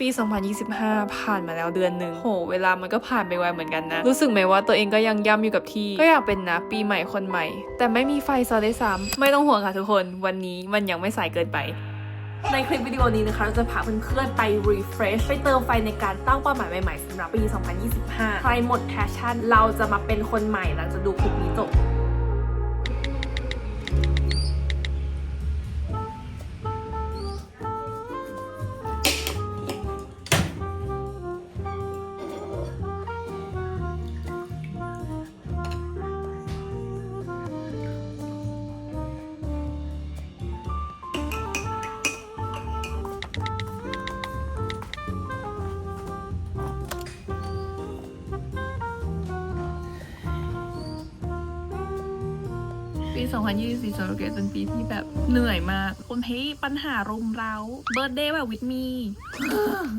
ปี 2025 ผ่านมาแล้วเดือนหนึ่งโห เวลามันก็ผ่านไปไวเหมือนกันนะ รู้สึกไหมว่าตัวเองก็ยังย่ำอยู่กับที่ ก็อยากเป็นนะ ปีใหม่คนใหม่ แต่ไม่มีไฟซะด้วยซ้ำไม่ต้องห่วงค่ะทุกคน วันนี้มันยังไม่สายเกินไปในคลิปวิดีโอนี้นะคะเราจะพาเพื่อนๆไป refresh ไปเติมไฟในการตั้งเป้าหมายใหม่ๆสำหรับปี 2025 ใครหมดแพชชั่นเราจะมาเป็นคนใหม่หลังจากดูคลิปนี้จบ 2024สำหรับเกรดเป็นปีที่แบบเหนื่อยมาก คนเฮ้ยปัญหารุมเราเบิร์ดเดย์แบบวิดมี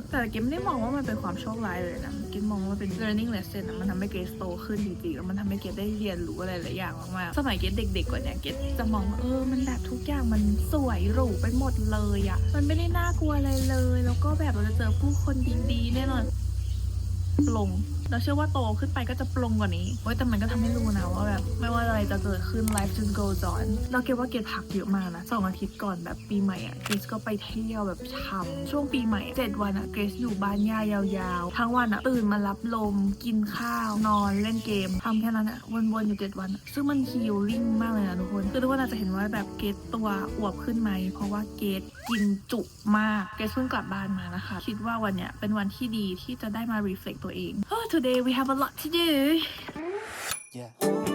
แต่เกรดไม่ได้มองว่ามันเป็นความโชคร้ายเลยนะเกรดมองว่าเป็น learning lesson อะมันทำให้เกรดโตขึ้นจริงๆแล้วมันทำให้เกรดได้เรียนรู้อะไรหลายอย่างมากๆสมัยเกรดเด็ก ๆกว่านี้เกรดจะมองว่าเออมันแบบทุกอย่างมันสวยหรูไปหมดเลยอะมันไม่ได้น่ากลัวอะไรเลย แล้วก็แบบเราจะเจอผู้คนดีๆแน่นอนลง เราเชื่อว่าโตขึ้นไปก็จะปลงกว่านี้เว้ยแต่มันก็ทำให้รู้นะว่าแบบไม่ว่าอะไรจะเกิดขึ้น life just goes on เราเก็บว่าเกดพักเยอะมากนะสองอาทิตย์ก่อนแบบปีใหม่อะเกรซก็ไปเที่ยวแบบช่ำช่วงปีใหม่เจ็ดวันอะเกรซอยู่บ้านย่ายาวๆ ทั้งวันอะตื่นมารับลม กินข้าว นอนเล่นเกมทำแค่นั้นอะวนๆอยู่เจ็ดวัน ซึ่งมันฮีลลิ่งมากเลยนะทุกคนคือทุกคนอาจจะเห็นว่าแบบเกดตัวอวบขึ้นไหมเพราะว่าเกดกินจุมากเกดเพิ่งกลับบ้านมานะคะ คิดว่าวันเนี้ยเป็นวันที่ดีที่จะได้มา reflect ตัวเอง oh, today we have a lot to do Yeah.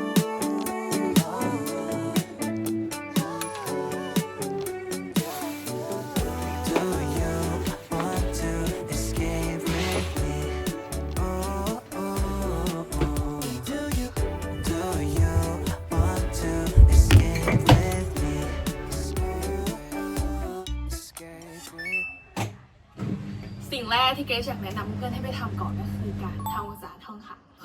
เกรซอยากแนะนำเพื่อนให้ไปทำก่อนก็คือการทำความสะอาด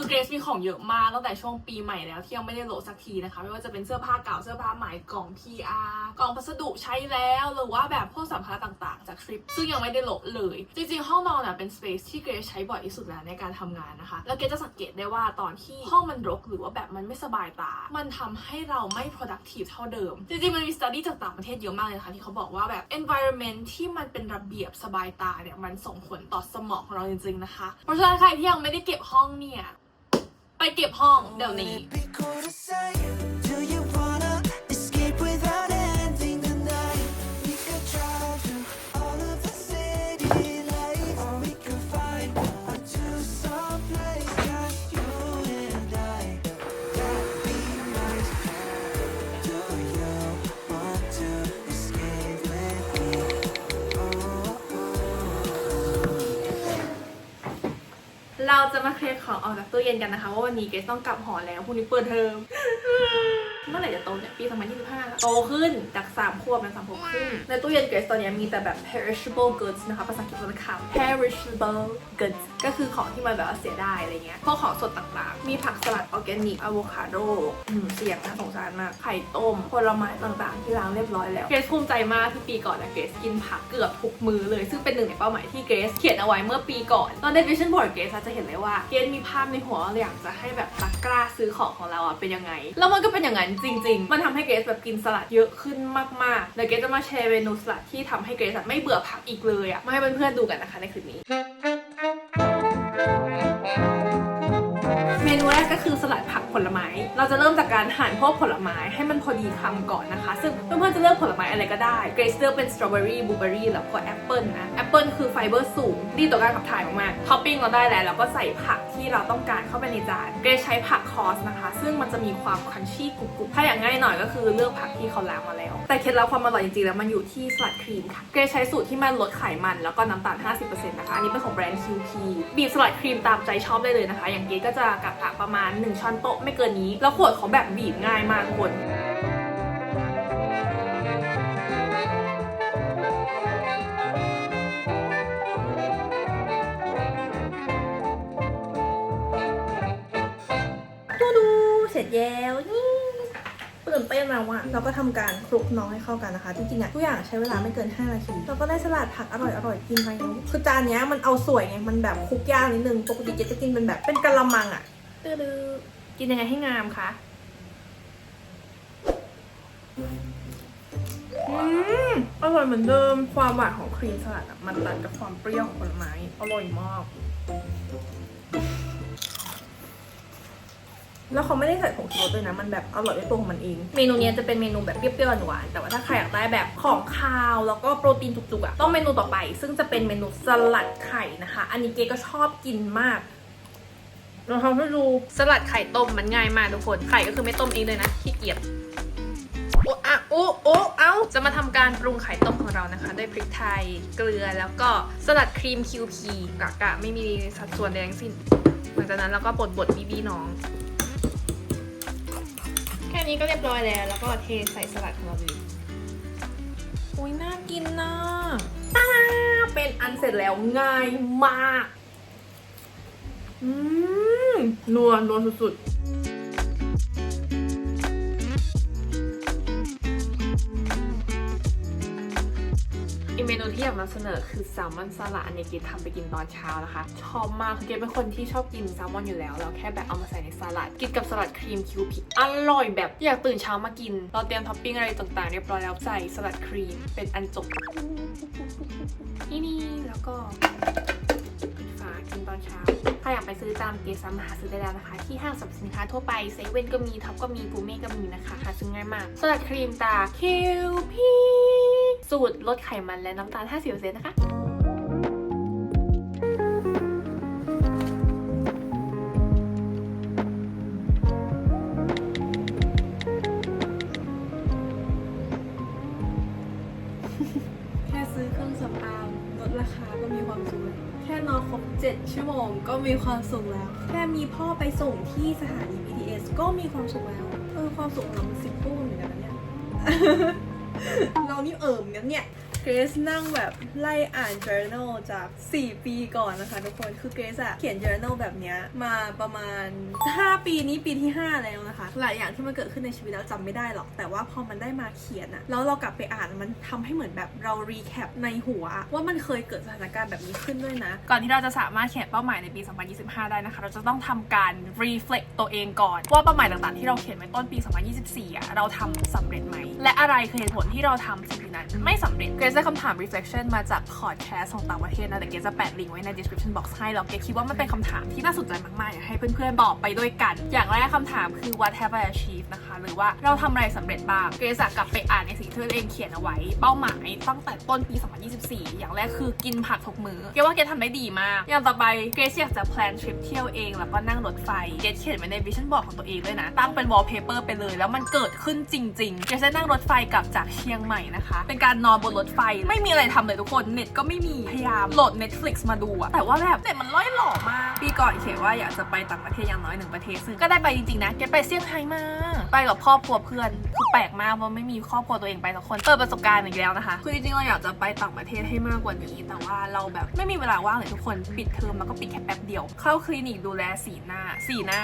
คือเกรซมีของเยอะมากตั้งแต่ช่วงปีใหม่แล้วที่ยังไม่ได้โหลดสักทีนะคะ ไม่ว่าจะเป็นเสื้อผ้าเก่าเสื้อผ้าใหม่กล่อง PR กล่องพัสดุใช้แล้วหรือว่าแบบพวกสัมภาระต่างๆ จากทริป ซึ่งยังไม่ได้โหลดเลย จริงๆ ห้องนอนน่ะเป็นสเปซที่เกรซใช้บ่อยที่สุดแล้วในการทำงานนะคะ แล้วเกรซจะสังเกตได้ว่าตอนที่ห้องมันรกหรือว่าแบบมันไม่สบายตา มันทำให้เราไม่ productive เท่าเดิม จริงๆมันมี study จากต่างประเทศเยอะมากเลยนะคะที่เขาบอกว่าแบบ environment ที่มันเป็นระเบียบสบายตาเนี่ยมันส่งผลต่อสมองของเราจริงๆนะคะ เพราะฉะนั้นใครที่ยังไม่ได้เก็บห้องเนี่ย เก็บห้องเดี๋ยวนี้ จะมาเคลียร์ของออกจากตู้เย็นกันนะคะ ว่าวันนี้เกสต้องกลับหอแล้วพรุ่งนี้เปิดเทอม มื่อไหร่จะโตเนี่ยปี 2025แล้วโตขึ้นจาก 3 ขวบเป็น3ขวบครึ่งในตู้เย็นเกรซตอนนี้มีแต่แบบ perishable goods นะคะภาษาอังกฤษเป็นคำ perishable goods ก็คือของที่มันแบบว่าเสียได้อะไรเงี้ยพวกของสดต่างๆ มีผักสลัดออร์แกนิกอะโวคาโดอืมเสี่ยงนะสงสารมาก ไข่ต้มผลไม้ต่างๆ ที่ล้างเรียบร้อยแล้ว เกรซภูมิใจมากที่ปีก่อนนะเกรซกินผักเกือบทุกมื้อเลย ซึ่งเป็นหนึ่งในเป้าหมายที่เกรซเขียนเอาไว้เมื่อปีก่อน ตอนใน vision board เกรซจะเห็นเลยว่าเกรซมีภาพในหัวว่าอยากจะให้แบบตะกร้าซื้อของของเราอะเป็นยังไง แล้วมันก็เป็นอย่างนั้นจจริง ๆ มันทำให้เกรซแบบกินสลัดเยอะขึ้นมากๆเดี๋ยวเกรซจะมาแชร์เมนูสลัดที่ทำให้เกรซไม่เบื่อผักอีกเลยอะมาให้เพื่อนๆดูกันนะคะในคลิปนี้เมนูแรกก็คือสลัดผักผลไม้ เราจะเริ่มจากการหั่นพวกผลไม้ให้มันพอดีคำก่อนนะคะ ซึ่งเพื่อนๆจะเลือกผลไม้อะไรก็ได้ เกรซเลือกเป็นสตรอเบอรี่บลูเบอรี่แล้วก็แอปเปิลนะ แอปเปิลคือไฟเบอร์สูง ดีต่อการขับถ่ายมากๆ ท็อปปิ้งเราได้แล้วเราก็ใส่ผัก ที่เราต้องการเข้าไปในจานเกรใช้ผักคอสนะคะ ซึ่งมันจะมีความคันชี่กรุบๆถ้าอย่างง่ายหน่อยก็คือเลือกผักที่เขาล้างมาแล้ว แต่เคล็ดลับความอร่อยจริงๆแล้วมันอยู่ที่สลัดครีมค่ะ เกรใช้สูตรที่มันลดไขมันแล้วก็น้ำตาล 50%นะคะ อันนี้เป็นของแบรนด์ QP บีบสลัดครีมตามใจชอบได้เลยนะคะ อย่างเกรก็จะกะกะประมาณ 1 ช้อนโต๊ะไม่เกินนี้ แล้วขวดเขาแบบบีบง่ายมากคน จแล้วนี่ตื่นเต้นมาว่าเราก็ทำการคลุกน้องให้เข้ากันนะคะ จริงๆอะทุกอย่างใช้เวลาไม่เกิน 5 นาที เราก็ได้สลัดผักอร่อยๆกินไปเนอะคือจานเนี้ยมันเอาสวยไง มันแบบคลุกยากนิดนึง ปกติเกจะกินเป็นแบบเป็นกะละมังอะตื้อๆกินยังไงให้งามคะอืมอร่อยเหมือนเดิม ความหวานของครีมสลัดอะมันตัดกับความเปรี้ยวของผลไม้ อร่อยมาก แล้วเขาไม่ได้ใส่ผงชูรสด้วยนะ มันแบบอร่อยด้วยตัวของมันเอง เมนูเนี้ยจะเป็นเมนูแบบเปรี้ยวๆหวานๆแต่ว่าถ้าใครอยากได้แบบของคาวแล้วก็โปรตีนจุกๆอะต้องเมนูต่อไป ซึ่งจะเป็นเมนูสลัดไข่นะคะ อันนี้เกก็ชอบกินมากเราทำให้ดูสลัดไข่ต้มมันง่ายมากทุกคน ไข่ก็คือไม่ต้มเองเลยนะขี้เกียจโอ้อะโอ้โอ้เอาจะมาทำการปรุงไข่ต้มของเรานะคะ ด้วยพริกไทยเกลือแล้วก็สลัดครีม QP กะกะไม่มีสัดส่วนใดทั้งสิ้น หลังจากนั้นเราก็บดบดบีบีน้องแค่ นี้ก็เรียบร้อยแล้ว แล้วก็เทใส่สลัดของเราเลยอุ้ยน่ากินนะเป็นอันเสร็จแล้วง่ายมาก อืมนัวนัวสุดอี ที่อยากนำเสนอคือแซลมอนสลัดอันนี้เกดทำไปกินตอนเช้านะคะ ชอบมากคือเกดเป็นคนที่ชอบกินแซลมอนอยู่แล้วแล้วแค่แบบเอามาใส่ในสลัด กินกับสลัดครีมคิวพิอร่อยแบบอยากตื่นเช้ามากิน เราเตรียมท็อปปิ้งอะไรต่างๆเรียบร้อยแล้วใส่สลัดครีมเป็นอันจบนี่นี่แล้วก็ปิดฝากินตอนเช้าถ้าอยากไปซื้อตามเกสามหาซื้อได้แล้วนะคะ ที่ห้างสรรพสินค้าทั่วไปเซเว่นก็มีท็อปก็มีปูเม่ก็มีนะคะหาซื้อง่ายมากสลัดครีมตาคิวพี สูตรลดไขมันและน้ำตาล 50%นะคะแค่ซื้อเครื่องสำอางลดราคาก็มีความสุขแล้วแค่นอนครบ 7 ชั่วโมงก็มีความสุขแล้ว แค่มีพ่อไปส่งที่สถานี BTS ก็มีความสุขแล้ว เออ ความสุขของเรามันซิมเปิลเหมือนกันนะเนี่ย เรานี่เอิมกันเนี่ยเกรซนั่งแบบไล่อ่าน journal จาก 4 ปีก่อนนะคะทุกคนคือเกรซอะเขียน journal แบบเนี้ยมาประมาณ 5 ปีนี้ปีที่ 5 แล้วนะคะ หลายอย่างที่มันเกิดขึ้นในชีวิตเราจำไม่ได้หรอก แต่ว่าพอมันได้มาเขียนอะแล้วเรากลับไปอ่านมันทำให้เหมือนแบบเรา recap ในหัว ว่ามันเคยเกิดสถานการณ์แบบนี้ขึ้นด้วยนะ ก่อนที่เราจะสามารถเขียนเป้าหมายในปี 2025 ได้นะคะ เราจะต้องทำการ reflect ตัวเองก่อน ว่าเป้าหมายต่างๆที่เราเขียนไว้ต้นปี 2024อะเราทำสำเร็จไหมและอะไรคือเหตุผลที่เราทำสิ่งนั้นไม่สำเร็จ เกรซได้คำถาม reflection มาจากพอดแคสต์ของต่างประเทศนะแต่เกรซจะแปะลิงก์ไว้ใน description box ให้แล้วเกรซคิดว่ามันเป็นคำถามที่น่าสนใจมากๆอยากให้เพื่อนๆตอบไปด้วยกัน อย่างแรกคำถามคือ what have I achieved นะคะหรือว่าเราทำอะไรสำเร็จบ้าง เกรซกลับไปอ่านในสิ่งที่ตัวเองเขียนเอาไว้ เป้าหมายตั้งแต่ต้นปี 2024 อย่างแรกคือกินผักทุกมื้อเกรซว่าเกรซทำได้ดีมาก อย่างต่อไปเกรซอยากจะแพลนทริปเที่ยวเองแล้วก็นั่งรถไฟเกรซเขียนไว้ใน vision board ของตัวเองด้วยนะตั้งเป็น wallpaper ไปเลย แล้วมันเกิดขึ้นจริงๆเกรซได้นั่งรถไฟกลับจากเชียงใหม่นะคะ เป็นการนอนบนรถไฟ ไม่มีอะไรทำเลยทุกคน เน็ตก็ไม่มี พยายามโหลด Netflix มาดูอะแต่ว่าแบบเน็ตมันล่อยหล่อมาก ปีก่อนเขียนว่าอยากจะไปต่างประเทศอย่างน้อยหนึ่งประเทศ ซึ่งก็ได้ไปจริงๆนะ เกไปเซี่ยงไฮ้มา ไปกับครอบครัวเพื่อน คือแปลกมากเพราะไม่มีครอบครัวตัวเองไปสักคน เปิดประสบการณ์อีกแล้วนะคะ คือจริงๆเราอยากจะไปต่างประเทศให้มากกว่านี้ แต่ว่าเราแบบไม่มีเวลาว่างเลยทุกคน ปิดเทอมแล้วก็ปิดแค่แป๊บเดียว เข้าคลินิกดูแลสีหน้า สีหน้า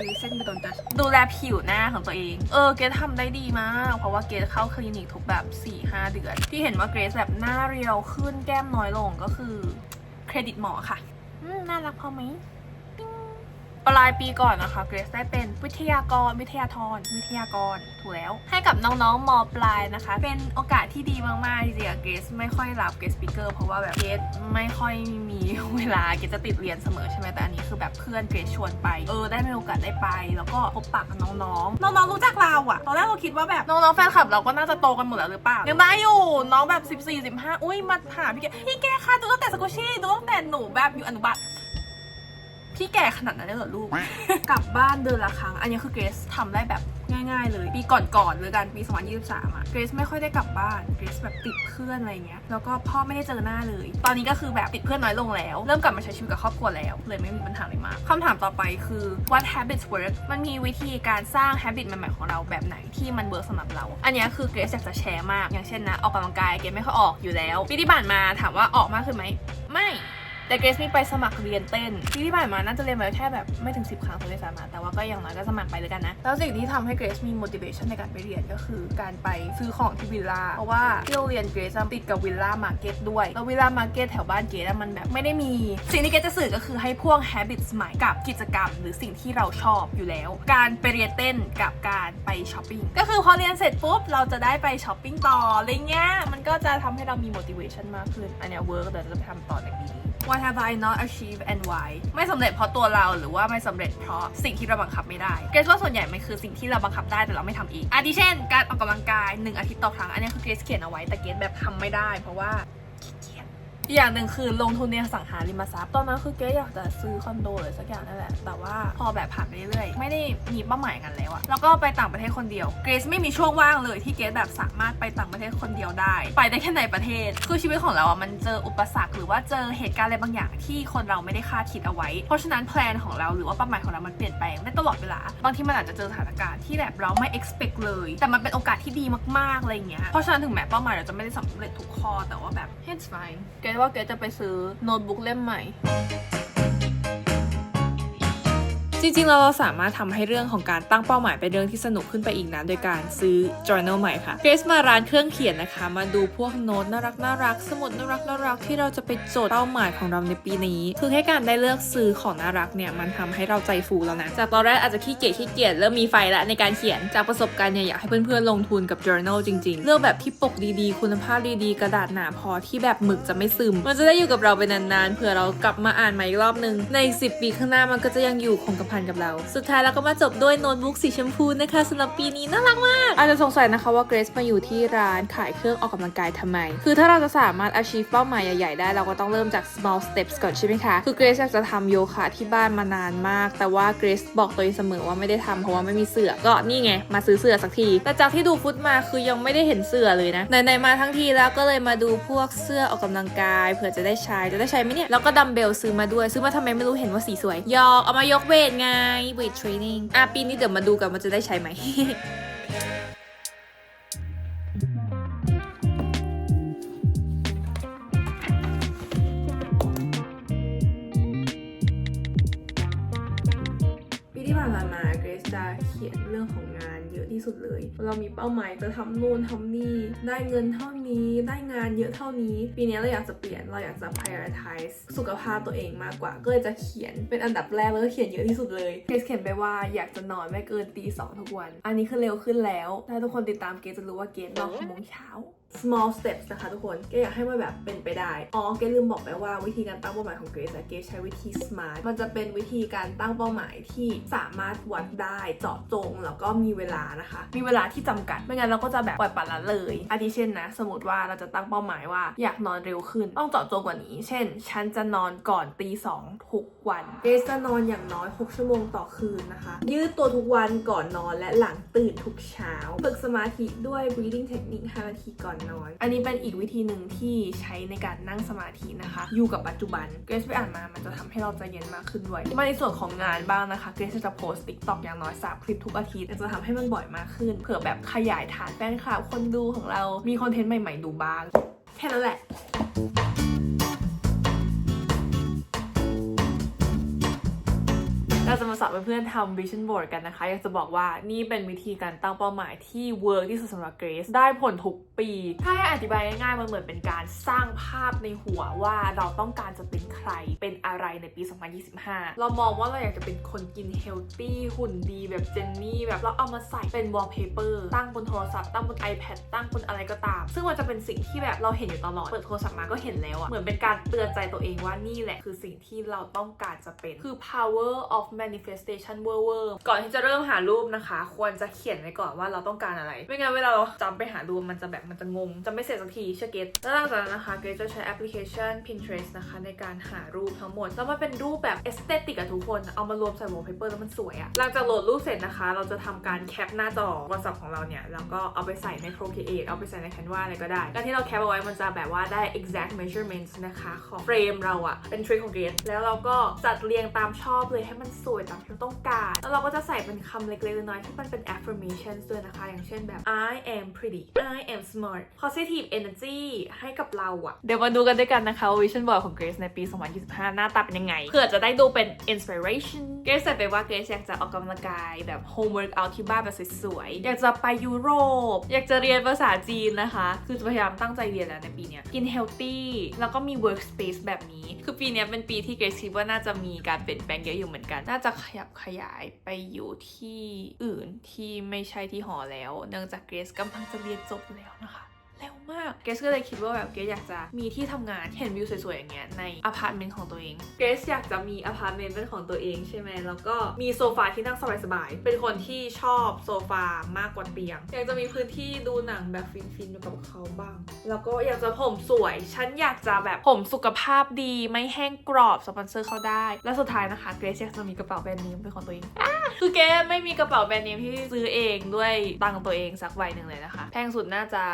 มีเส้นไปโดนจัดดูแลผิวหน้าของตัวเอง เออเกรซทำได้ดีมาก เพราะว่าเกรซเข้าคลินิกทุกแบบ 4-5 เดือน ที่เห็นว่าเกรซแบบหน้าเรียวขึ้นแก้มน้อยลงก็คือเครดิตหมอค่ะอืมน่ารักพอไหม ปลายปีก่อนนะคะเกรซได้เป็นวิทยากร วิทยาธรวิทยากรถูกแล้ว ให้กับน้องๆมปลายนะคะ เป็นโอกาสที่ดีมากๆจริงๆเกรซไม่ค่อยรับเกรซสปิเกอร์เพราะว่าแบบเกรซไม่ค่อยมีเวลาเกรซจะติดเรียนเสมอใช่ไหมแต่อันนี้คือแบบเพื่อนเกรซชวนไปเออได้มีโอกาสได้ไป แล้วก็พบปะกับน้องๆน้องๆรู้จักเราอะตอนแรกเราคิดว่าแบบน้องๆแฟนคลับเราก็น่าจะโตกันหมดแล้วหรือเปล่ายังได้อยู่น้องแบบ 14 15อุ้ยมาหามพี่แกพี่แกค่ะดูตั้งแต่สกุชี่ดูตั้งแต่หนูแบบอยู่อนุบาล พี่แก่ขนาดนั้นเลยเหรอลูก กลับบ้านเดือนละครั้ง อันนี้คือเกรซทำได้แบบง่ายๆ เลย ปีก่อนๆเลยกันปี 2023อะเกรซไม่ค่อยได้กลับบ้าน เกรซแบบติดเพื่อนอะไรเงี้ย แล้วก็พ่อไม่ได้เจอหน้าเลย ตอนนี้ก็คือแบบติดเพื่อนน้อยลงแล้ว เริ่มกลับมาใช้ชีวิตกับครอบครัวแล้ว เลยไม่มีปัญหาอะไรมากคำถามต่อไปคือ what habits work มันมีวิธีการสร้าง habit ใหม่ๆของเราแบบไหนที่มันเวิร์กสำหรับเรา อันนี้คือเกรซอยากจะแชร์มาก อย่างเช่นนะออกกำลังกาย เกรซไม่ค่อยออกอยู่แล้ว ปีที่ผ่านมาถามว่าออกมากขึ้นไหม ไม่ แต่เกรซมีไปสมัครเรียนเต้น ที่ที่ผ่านมาน่าจะเรียนไปแค่แบบไม่ถึง 10 ครั้งเลยสามารถแต่ว่าก็อย่างน้อยก็สมัครไปเลยกันนะ แล้วสิ่งที่ทำให้เกรซมี motivation ในการไปเรียนก็คือ การไปซื้อของที่วิลล่าเพราะว่าที่โรงเรียนเกรซติดกับวิลล่ามาร์เก็ตด้วยแล้ววิลล่ามาร์เก็ตแถวบ้านเกรซมันแบบไม่ได้มี สิ่งที่เกรซจะสื่อก็คือให้พ่วง habits ใหม่กับกิจกรรม หรือสิ่งที่เราชอบอยู่แล้ว การไปเรียนเต้นกับการไปช้อปปิ้งก็คือพอเรียนเสร็จปุ๊บเราจะได้ไปช้อปปิ้งต่ออะไรเงี้ยมันก็จะทำให้เรามี motivation มากขึ้นอันเนี้ย work เดี๋ยวจะไปทำต่อในปี What have I not achieved and why ไม่สำเร็จเพราะตัวเราหรือว่าไม่สำเร็จเพราะสิ่งที่เราบังคับไม่ได้เกรซว่าส่วนใหญ่มันคือสิ่งที่เราบังคับได้แต่เราไม่ทำเองอาทิเช่น การออกกำลังกายหนึ่งอาทิตย์ต่อครั้ง อันนี้คือเกรซเขียนเอาไว้แต่เกรซแบบทำไม่ได้ เพราะว่าขี้เกียจ อีกอย่างหนึ่งคือลงทุนในอสังหาริมทรัพย์ตอนนั้นคือเกรซอยากจะซื้อคอนโดหรือสักอย่างนั่นแหละ แต่ว่าพอแบบผ่านไปเรื่อยๆ ไม่ได้มีเป้าหมายกันแล้วอะแล้วก็ไปต่างประเทศคนเดียว เกรซไม่มีช่วงว่างเลยที่เกรซแบบสามารถไปต่างประเทศคนเดียวได้ ไปได้แค่ในประเทศ คือชีวิตของเราอะมันเจออุปสรรคหรือว่าเจอเหตุการณ์อะไรบางอย่างที่คนเราไม่ได้คาดคิดเอาไว้ เพราะฉะนั้นแพลนของเราหรือว่าเป้าหมายของเรา มันเปลี่ยนแปลงได้ตลอดเวลา บางทีมันอาจจะเจอสถานการณ์ที่แบบเราไม่ expect เลย แต่มันเป็นโอกาสที่ดีมากๆอะไรเงี้ย เพราะฉะนั้นถึงแม้เป้าหมายเราจะไม่ได้สำเร็จทุกข้อแต่ว่าแบบ it's fine เกรซว่าเกรซจะไปซื้อโน้ตบุ๊กเล่มใหม่ จริงๆแล้วเราสามารถทำให้เรื่องของการตั้งเป้าหมายเป็นเรื่องที่สนุกขึ้นไปอีกนะโดยการซื้อ journal ใหม่ค่ะเกรซมาร้านเครื่องเขียนนะคะ มาดูพวกโน้ตน่ารักน่ารักสมุดน่ารักน่ารักที่เราจะไปจดเป้าหมายของเราในปีนี้ คือแค่การได้เลือกซื้อของน่ารักเนี่ยมันทำให้เราใจฟูแล้วนะจากตอนแรกอาจจะขี้เกียจขี้เกียจเริ่มมีไฟแล้วในการเขียนจากประสบการณ์เนี่ยอยากให้เพื่อนๆลงทุนกับ journal จริงๆ เลือกแบบที่ปกดีๆ คุณภาพดีๆ กระดาษหนาพอที่แบบหมึกจะไม่ซึม มันจะได้อยู่กับเราไปนานๆเผื่อเรากลับมาอ่านใหม่อีกรอบนึงใน 10 ปีข้างหน้ามันก็จะยังอยู่คงกระพันกับเรา สุดท้ายเราก็มาจบด้วยโน้ตบุ๊กสีชมพูนะคะสำหรับปีนี้น่ารักมากอาจจะสงสัยนะคะว่าเกรซมาอยู่ที่ร้านขายเครื่องออกกำลังกายทำไม คือถ้าเราจะสามารถ achieve เป้าหมายใหญ่ๆได้เราก็ต้องเริ่มจาก small steps ก่อนใช่ไหมคะ คือเกรซอยากจะทำโยคะที่บ้านมานานมาก แต่ว่าเกรซบอกตัวเองเสมอว่าไม่ได้ทำเพราะว่าไม่มีเสื้อก็นี่ไง มาซื้อเสื้อสักที แต่จากที่ดูฟุตมาคือยังไม่ได้เห็นเสื้อเลยนะไหนๆมาทั้งทีแล้วก็เลยมาดูพวกเสื้อออกกำลังกายเผื่อจะได้ใช้จะได้ใช้ไหมเนี่ยแล้วก็ดัมเบลซื้อมาด้วยซื้อมาทำไมไม่รู้เห็นว่าสีสวยยอกเอามายกเวทไงเวทเทรนนิ่งอะปีนี้เดี๋ยวมาดูกันว่าจะได้ใช้ไหม สุดเลย เรามีเป้าหมายจะทำนู่นทำนี่ ได้เงินเท่านี้ได้งานเยอะเท่านี้ ปีนี้เราอยากจะเปลี่ยนเราอยากจะ prioritize สุขภาพตัวเองมากกว่า ก็เลยจะเขียนเป็นอันดับแรกแล้วก็เขียนเยอะที่สุดเลยเกสเขียนไปว่าอยากจะนอนไม่เกินตีสองทุกวัน อันนี้คือเร็วขึ้นแล้ว ถ้าทุกคนติดตามเกสจะรู้ว่าเกสนอนหกโมงเช้า small steps นะคะทุกคนเกรซอยากให้มันแบบเป็นไปได้ อ๋อเกลืมบอกไปว่าวิธีการตั้งเป้าหมายของเกรซอะเกรซใช้วิธี smart มันจะเป็นวิธีการตั้งเป้าหมายที่สามารถวัดได้เจาะจง แล้วก็มีเวลานะคะ มีเวลาที่จำกัด ไม่งั้นเราก็จะแบบปล่อยปละละเลยอาทิเช่นนะ สมมติว่าเราจะตั้งเป้าหมายว่าอยากนอนเร็วขึ้น ต้องเจาะจงกว่านี้ เช่น ฉันจะนอนก่อนตีสองทุกวันเกรซจะนอนอย่างน้อย 6 ชั่วโมงต่อคืนนะคะ ยืดตัวทุกวันก่อนนอนและหลังตื่นทุกเช้า ฝึกสมาธิด้วย breathing technique 5นาทีก่อนนอนอันนี้เป็นอีกวิธีหนึ่งที่ใช้ในการนั่งสมาธินะคะ อยู่กับปัจจุบัน เกรซไปอ่านมา มันจะทำให้เราใจเย็นมากขึ้นด้วย มาในส่วนของงานบ้างนะคะ เกรซจะโพสต์ติ๊กต็อย่างน้อย3คลิปทุกอาทิตย์จะทำให้มันบ่อยมากขึ้น เผื่อแบบขยายฐานแฟนคลับคนดูของเรา มีคอนเทนต์ใหม่ ๆ ดูบ้าง แค่นั้นแหละ เราจะมาสอนเพื่อนๆทำ vision board กันนะคะ อยากจะบอกว่านี่เป็นวิธีการตั้งเป้าหมายที่เวิร์กที่สุดสำหรับเกรซได้ผลทุกปี ถ้าให้อธิบายง่ายๆ มันเหมือนเป็นการสร้างภาพในหัวว่าเราต้องการจะเป็นใครเป็นอะไรในปี 2025 เรามองว่าเราอยากจะเป็นคนกินเฮลตี้หุ่นดีแบบเจนนี่แบบเราเอามาใส่เป็น wallpaper ตั้งบนโทรศัพท์ตั้งบน iPad ตั้งบนอะไรก็ตาม ซึ่งมันจะเป็นสิ่งที่แบบเราเห็นอยู่ตลอดเปิดโทรศัพท์มาก็เห็นแล้วอะเหมือนเป็นการเตือนใจตัวเองว่านี่แหละคือสิ่งที่เราต้องการจะเป็นคือ power of manifestation เวอร์เวอร์ก่อนที่จะเริ่มหารูปนะคะ ควรจะเขียนไว้ก่อนว่าเราต้องการอะไร ไม่งั้นเวลาเราจำไปหารูปมันจะแบบมันจะงงจะไม่เสร็จสักทีเชื่อเกตแล้วหลังจากนั้นนะคะเกรซจะใช้แอปพลิเคชัน Pinterest นะคะ ในการหารูปทั้งหมด แล้วมันเป็นรูปแบบเอสเตติกอะทุกคนเอามารวมใส่ wallpaper แล้วมันสวยอะหลังจากโหลดรูปเสร็จนะคะ เราจะทำการแคปหน้าจอ WhatsApp ของเราเนี่ยแล้วก็เอาไปใส่ใน Procreate เอาไปใส่ใน Canva อะไรก็ได้การที่เราแคปเอาไว้มันจะแบบว่าได้ exact measurements นะคะของเฟรมเราอะเป็นทริคของเกรซแล้วเราก็จัดเรียงตามชอบเลยให้มันสวยตามที่เราต้องการ แล้วเราก็จะใส่เป็นคำเล็กๆน้อยๆที่มันเป็น affirmations ด้วยนะคะ อย่างเช่นแบบ I am pretty I am smart positive energy ให้กับเราอะเดี๋ยวมาดูกันด้วยกันนะคะวิชั่นบอร์ดของเกรซในปี 2025 หน้าตาเป็นยังไงเพื่อจะได้ดูเป็น inspiration เกรซใส่ไปว่าเกรซอยากจะออกกำลังกายแบบ home workout ที่บ้านแบบสวยๆ อยากจะไปยุโรป อยากจะเรียนภาษาจีนนะคะ คือจะพยายามตั้งใจเรียนแล้วในปีนี้กิน healthy แล้วก็มี workspace แบบนี้ คือปีนี้เป็นปีที่เกรซคิดว่าน่าจะมีการเปลี่ยนแปลงเยอะอยู่เหมือนกันน่าาจะขยับขยายไปอยู่ที่อื่นที่ไม่ใช่ที่หอแล้ว เนื่องจากเกรซกำลังจะเรียนจบแล้วนะคะ มากเกรซก็เลยคิดว่าแบบเกรซอยากจะมีที่ทำงานเห็นวิวสวยๆอย่างเงี้ยในอพาร์ตเมนต์ของตัวเองเกรซอยากจะมีอพาร์ตเมนต์เป็นของตัวเองใช่ไหมแล้วก็มีโซฟาที่นั่งสบายๆเป็นคนที่ชอบโซฟามากกว่าเตียง อยากจะมีพื้นที่ดูหนังแบบฟินๆอยู่กับเขาบ้าง แล้วก็อยากจะผมสวย ฉันอยากจะแบบผมสุขภาพดีไม่แห้งกรอบสปอนเซอร์เขาได้ และสุดท้ายนะคะเกรซอยากจะมีกระเป๋าแบรนด์เนมเป็นของตัวเองคือเกไม่มีกระเป๋าแบรนด์เนมที่ซื้อเองด้วยตังตัวเองสักใบหนึ่งเลยนะคะ แพงสุดน่าจะ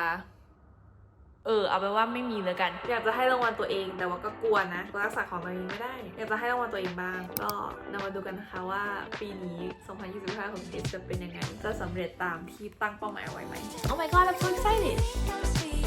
เออเอาเป็นว่าไม่มีแลยกัน อยากจะให้รางวัลตัวเองแต่ว่าก็กลัวนะรักษาของตัวเองไม่ได้ อยากจะให้รางวัลตัวเองบ้าง ก็นำมาดูกันนะคะว่าปีนี้ 2025 ของเจสจะเป็นยังไง จะสำเร็จตามที่ตั้งเป้าหมายไว้ไหม Oh my god I'm so excited